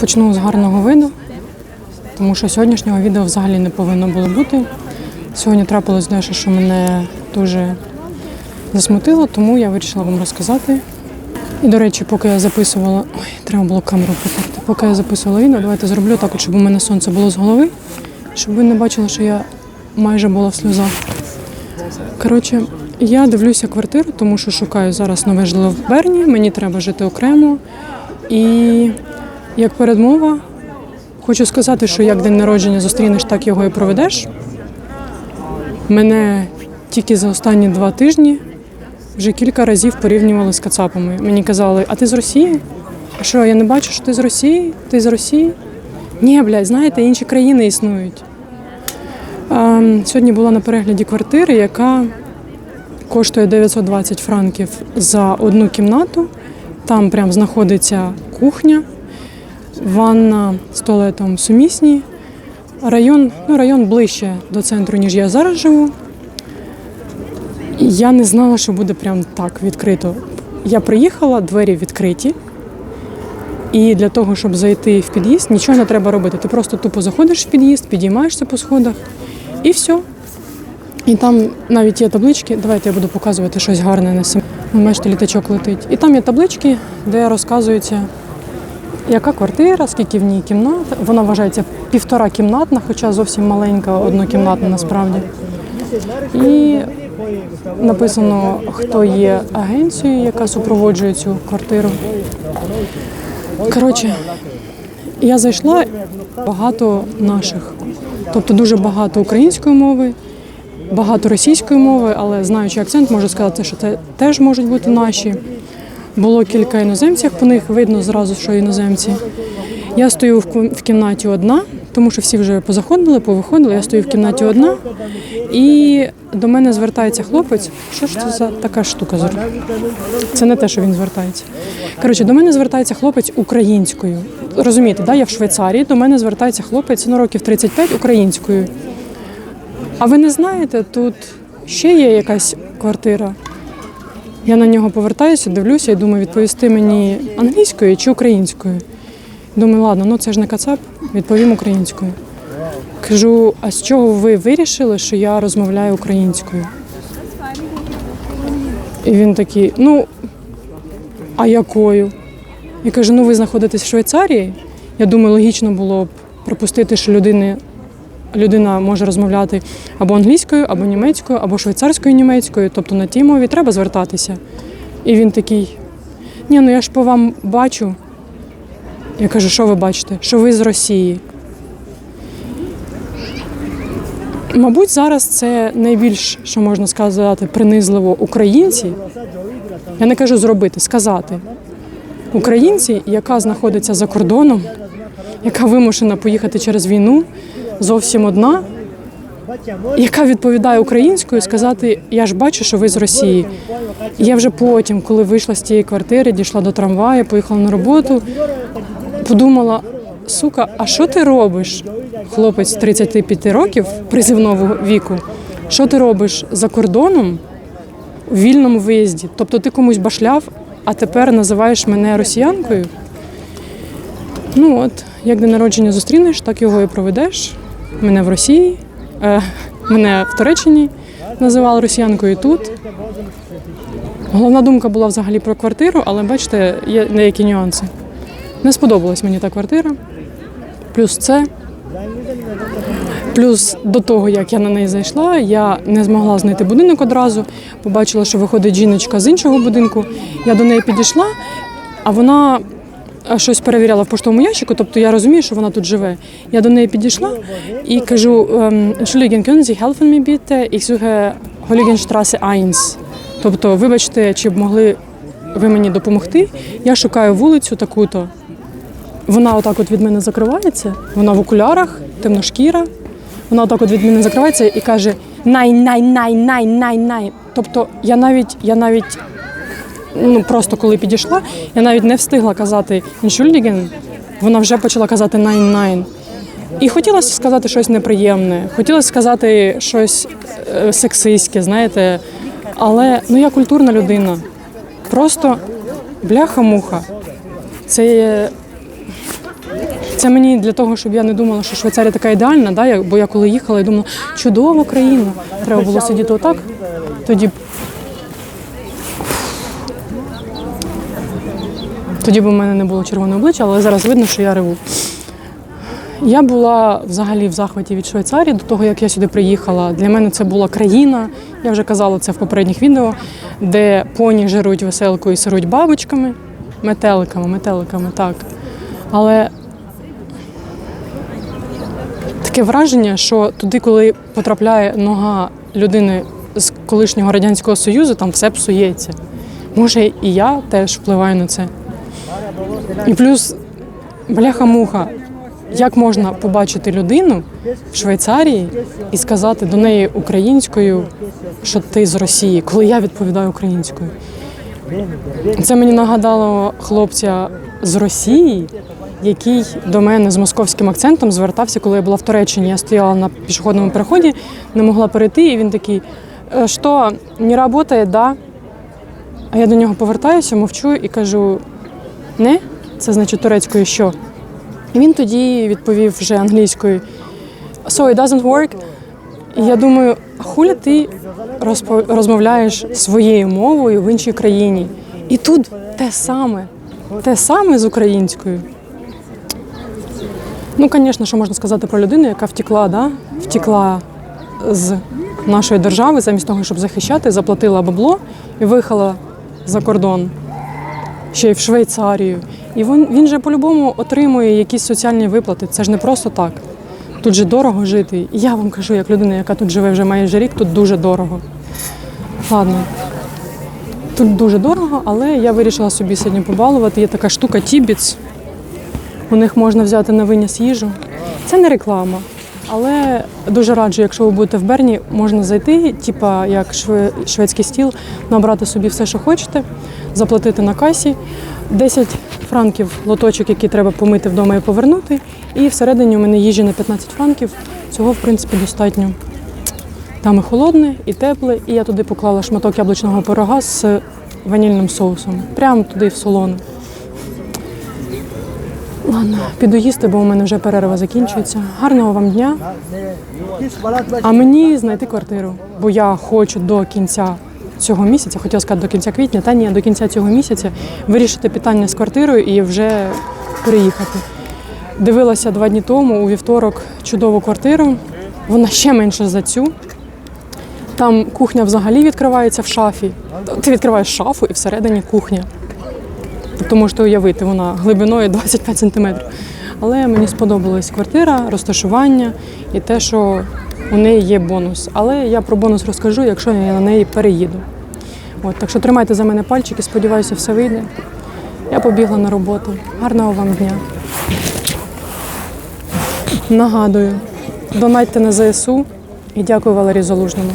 Почну з гарного виду, тому що сьогоднішнього відео взагалі не повинно було бути. Сьогодні трапилось дещо, що мене дуже засмутило, тому я вирішила вам розказати. І, до речі, поки я записувала. Ой, треба було камеру потерти. Поки я записувала відео, давайте зроблю так, щоб у мене сонце було з голови, щоб ви не бачили, що я майже була в сльозах. Коротше, я дивлюся квартиру, тому що шукаю зараз нове житло в Берні. Мені треба жити окремо. І як передмова, хочу сказати, що як день народження зустрінеш, так його і проведеш. Мене тільки за останні два тижні вже кілька разів порівнювали з кацапами. Мені казали, а ти з Росії? А що, я не бачу, що ти з Росії? Ти з Росії? Ні, блядь, знаєте, інші країни існують. Ем, сьогодні була на перегляді квартири, яка коштує 920 франків за одну кімнату. Там прям знаходиться кухня, ванна з туалетом сумісні. Район, ну, район ближче до центру, ніж я зараз живу. Я не знала, що буде прям так відкрито. Я приїхала, двері відкриті. І для того, щоб зайти в під'їзд, нічого не треба робити. Ти просто тупо заходиш в під'їзд, підіймаєшся по сходах і все. І там навіть є таблички. Давайте я буду показувати щось гарне на сім. Бачите, літачок летить. І там є таблички, де розказується, яка квартира, скільки в ній кімнат. Вона вважається півтора кімнатна, хоча зовсім маленька, однокімнатна насправді. І написано, хто є агенцією, яка супроводжує цю квартиру. Коротше, я зайшла багато наших, тобто дуже багато української мови, багато російської мови, але знаючи акцент, можу сказати, що це теж можуть бути наші. Було кілька іноземців, по них видно зразу, що іноземці. Я стою в кімнаті одна, тому що всі вже позаходили, повиходили. Я стою в кімнаті одна, і до мене звертається хлопець. Що ж це за така штука? Це не те, що він звертається. Коротше, до мене звертається хлопець українською. Розумієте, да? я в Швейцарії, до мене звертається хлопець ну, років 35 українською. А ви не знаєте, тут ще є якась квартира. Я на нього повертаюся, дивлюся і думаю, відповісти мені англійською чи українською. Думаю, ладно, ну це ж не кацап, відповім українською. Кажу, а з чого ви вирішили, що я розмовляю українською? І він такий, ну, а якою? Я кажу, ну ви знаходитесь в Швейцарії. Я думаю, логічно було б припустити, що людини, людина може розмовляти або англійською, або німецькою, або швейцарською німецькою. Тобто на тій мові треба звертатися. І він такий: ні, ну я ж по вам бачу. Я кажу, що ви бачите? Що ви з Росії. Мабуть, зараз це найбільш, що можна сказати, принизливо українці. Я не кажу зробити, сказати. Українці, яка знаходиться за кордоном, яка вимушена поїхати через війну, зовсім одна, яка відповідає українською, сказати: Я ж бачу, що ви з Росії. Я вже потім, коли вийшла з тієї квартири, дійшла до трамваю, поїхала на роботу, подумала: сука, а що ти робиш? Хлопець 35 років призивного віку. Що ти робиш за кордоном у вільному виїзді? Тобто ти комусь башляв, а тепер називаєш мене росіянкою? Ну от, як день народження зустрінеш, так його і проведеш. Мене в Росії, е, мене в Туреччині називали росіянкою тут. Головна думка була взагалі про квартиру, але бачите, є деякі нюанси. Не сподобалась мені та квартира. Плюс це. Плюс до того, як я на неї зайшла, я не змогла знайти будинок одразу. Побачила, що виходить жіночка з іншого будинку. Я до неї підійшла, а вона щось перевіряла в поштовому ящику, тобто я розумію, що вона тут живе. Я до неї підійшла і кажу: Entschuldigen, können Sie helfen mir bitte? Ich suche Heiligenstraße 1. Тобто, вибачте, чи б могли ви мені допомогти? Я шукаю вулицю таку-то. Вона отак от від мене закривається, вона в окулярах, темношкіра. Вона отак от від мене закривається і каже най, най, най, най, най, най. Тобто я навіть, я навіть ну просто коли підійшла, я навіть не встигла казати Entschuldigen, вона вже почала казати найн. І хотілося сказати щось неприємне, хотілося сказати щось е, сексистське, знаєте. Але ну я культурна людина. Просто бляха-муха. Це Це мені для того, щоб я не думала, що Швейцарія така ідеальна, да? бо я коли їхала, я думала, чудова країна. Треба було сидіти отак. Тоді Тоді б у мене не було червоного обличчя, але зараз видно, що я реву. Я була взагалі в захваті від Швейцарії до того, як я сюди приїхала. Для мене це була країна, я вже казала це в попередніх відео, де поні жирують веселку і сируть бабочками, метеликами, метеликами, так. Але таке враження, що туди, коли потрапляє нога людини з колишнього радянського союзу, там все псується. Може, і я теж впливаю на це. І плюс, бляха-муха, як можна побачити людину в Швейцарії і сказати до неї українською, що ти з Росії, коли я відповідаю українською? Це мені нагадало хлопця з Росії, який до мене з московським акцентом звертався, коли я була в Туреччині. Я стояла на пішохідному переході, не могла перейти, і він такий: «Е, що, не працює, да? А я до нього повертаюся, мовчу і кажу: не, це значить турецькою що? Він тоді відповів вже англійською So it doesn't work. І я думаю, хуля ти розпо- розмовляєш своєю мовою в іншій країні? І тут те саме, те саме з українською. Ну, звісно, що можна сказати про людину, яка втекла, да? втекла з нашої держави, замість того, щоб захищати, заплатила бабло і виїхала за кордон, ще й в Швейцарію. І він, він же по-любому отримує якісь соціальні виплати. Це ж не просто так. Тут же дорого жити. І я вам кажу, як людина, яка тут живе вже майже рік, тут дуже дорого. Ладно. Тут дуже дорого, але я вирішила собі сьогодні побалувати. Є така штука Тібіц. У них можна взяти на виніс їжу. Це не реклама. Але дуже раджу, якщо ви будете в Берні, можна зайти, типа як шве- шведський стіл, набрати собі все, що хочете, заплатити на касі. 10 франків лоточок, який треба помити вдома і повернути. І всередині у мене їжі на 15 франків. Цього, в принципі, достатньо. Там і холодне, і тепле, і я туди поклала шматок яблучного пирога з ванільним соусом. Прямо туди в солоне. Ладно, піду їсти, бо у мене вже перерва закінчується. Гарного вам дня. А мені знайти квартиру, бо я хочу до кінця цього місяця, хотіла сказати до кінця квітня, та ні, до кінця цього місяця вирішити питання з квартирою і вже переїхати. Дивилася два дні тому у вівторок чудову квартиру. Вона ще менша за цю. Там кухня взагалі відкривається в шафі. Ти відкриваєш шафу і всередині кухня. Тобто можете уявити, вона глибиною 25 сантиметрів. Але мені сподобалась квартира, розташування і те, що у неї є бонус. Але я про бонус розкажу, якщо я на неї переїду. От, так що тримайте за мене пальчики, сподіваюся, все вийде. Я побігла на роботу. Гарного вам дня. Нагадую, донайте на ЗСУ і дякую Валерію Залужному.